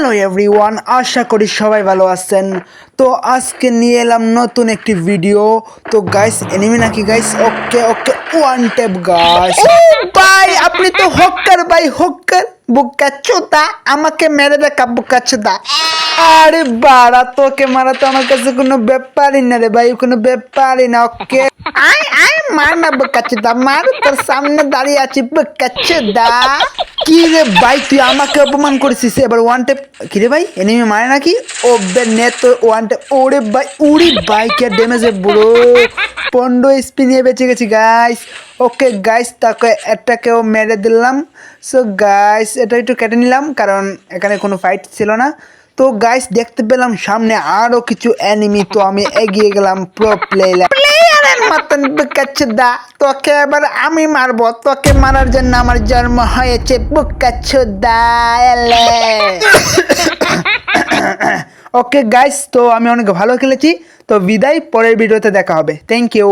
Hello everyone আশা করি সবাই ভালো আছেন। তো আজকে নিয়ে এলাম নতুন একটি ভিডিও। তো গাইস এনিমি নাকি guys okay okay one tap guys ভাই আপনি তো হক্কার ভাই হক্কার বুকা চোদা আমাকে মেরে দেখা বুকা চোদা। আরে বাড়া তোকে মারা তো আমার কাছে কোনো ব্যাপারই না রে ভাই কোনো ব্যাপারই না ওকে আয় আয় মার না বুকা চোদা মার তোর সামনে দাঁড়িয়ে আছি বুকা চোদা। কি রে ভাই, তুই আমাকে অপমান করেছিস? এবার ওয়ান টেপ কি রে ভাই এনিমি মারে নাকি? ও নে তো ওয়ান টেপ ওরে ভাই, উড়ি ভাই, কে ড্যামেজে বুড়ো। পনেরো স্পি নিয়ে বেঁচে গেছি গাইস ওকে গাইস তাকে এটাকেও মেরে দিলাম। সো গাইস এটা একটু কেটে নিলাম, কারণ এখানে কোনো ফাইট ছিল না। তো গাইস দেখতে পেলাম সামনে আরও কিছু অ্যানিমি তো আমি এগিয়ে গেলাম প্রো প্লে মতন বুকাচ্ছে দা তোকে এবার আমি মারবো। তোকে মারার জন্য আমার জন্ম হয়েছে বুকাচ্ছুদা ওকে গাইস তো আমি অনেক ভালো খেলেছি। তো বিদায়, পরের ভিডিওতে দেখা হবে। Thank you